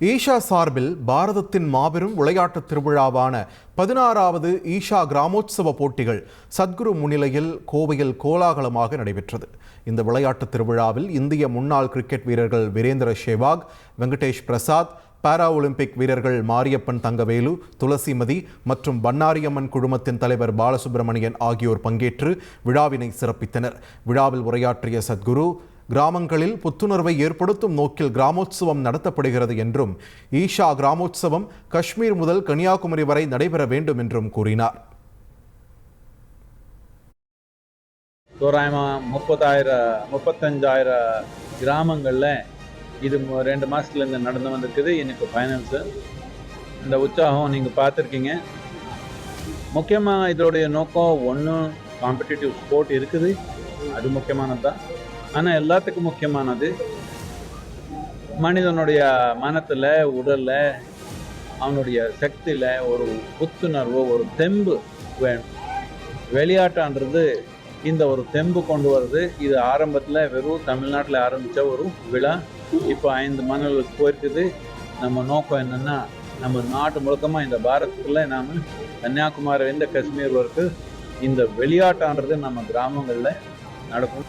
ஈஷா சார்பில் பாரதத்தின் மாபெரும் விளையாட்டுத் திருவிழாவான பதினாறாவது ஈஷா கிராமோற்சவ போட்டிகள் சத்குரு முன்னிலையில் கோவையில் கோலாகலமாக நடைபெற்றது. இந்த விளையாட்டுத் திருவிழாவில் இந்திய முன்னாள் கிரிக்கெட் வீரர்கள் வீரேந்திர ஷேவாக் வெங்கடேஷ் பிரசாத் பாரா ஒலிம்பிக் வீரர்கள் மாரியப்பன் தங்கவேலு துளசிமதி மற்றும் பன்னாரியம்மன் குழுமத்தின் தலைவர் பாலசுப்பிரமணியன் ஆகியோர் பங்கேற்று விழாவினை சிறப்பித்தனர். விழாவில் உரையாற்றிய சத்குரு கிராமங்களில் புத்துணர்வை ஏற்படுத்தும் நோக்கில் கிராமோத்சவம் நடத்தப்படுகிறது என்றும் ஈஷா கிராமோத்சவம் காஷ்மீர் முதல் கன்னியாகுமரி வரை நடைபெற வேண்டும் என்றும் கூறினார். தோராயமாக முப்பதாயிரம் முப்பத்தஞ்சாயிரம் கிராமங்களில் இது ரெண்டு மாதத்துல மாதத்துலேருந்து நடந்து வந்திருக்குது. எனக்கு ஃபைனல்ஸு இந்த உற்சாகம் நீங்கள் பார்த்துருக்கீங்க. முக்கியமாக இதோடைய நோக்கம் ஒன்று காம்படிட்டிவ் ஸ்போர்ட் இருக்குது. அது முக்கியமானது தான் ஆனால் எல்லாத்துக்கும் முக்கியமானது மனிதனுடைய மனத்தில் உடலில் அவனுடைய சக்தியில் ஒரு புத்துணர்வு ஒரு தெம்பு வேணும். விளையாட்டான்றது இந்த ஒரு தெம்பு கொண்டு வருது இது ஆரம்பத்தில் வெறும் தமிழ்நாட்டில் ஆரம்பித்த ஒரு விழா. இப்போ ஐந்து மாநிலங்களுக்கு போயிருக்குது. நம்ம நோக்கம் என்னென்னா நம்ம நாட்டு முழுக்கமாக இந்த பாரதத்தில் நாம் கன்னியாகுமரிலேருந்து காஷ்மீர் வரைக்கும் இந்த விளையாட்டான்றது நம்ம கிராமங்களில் நடக்கும்.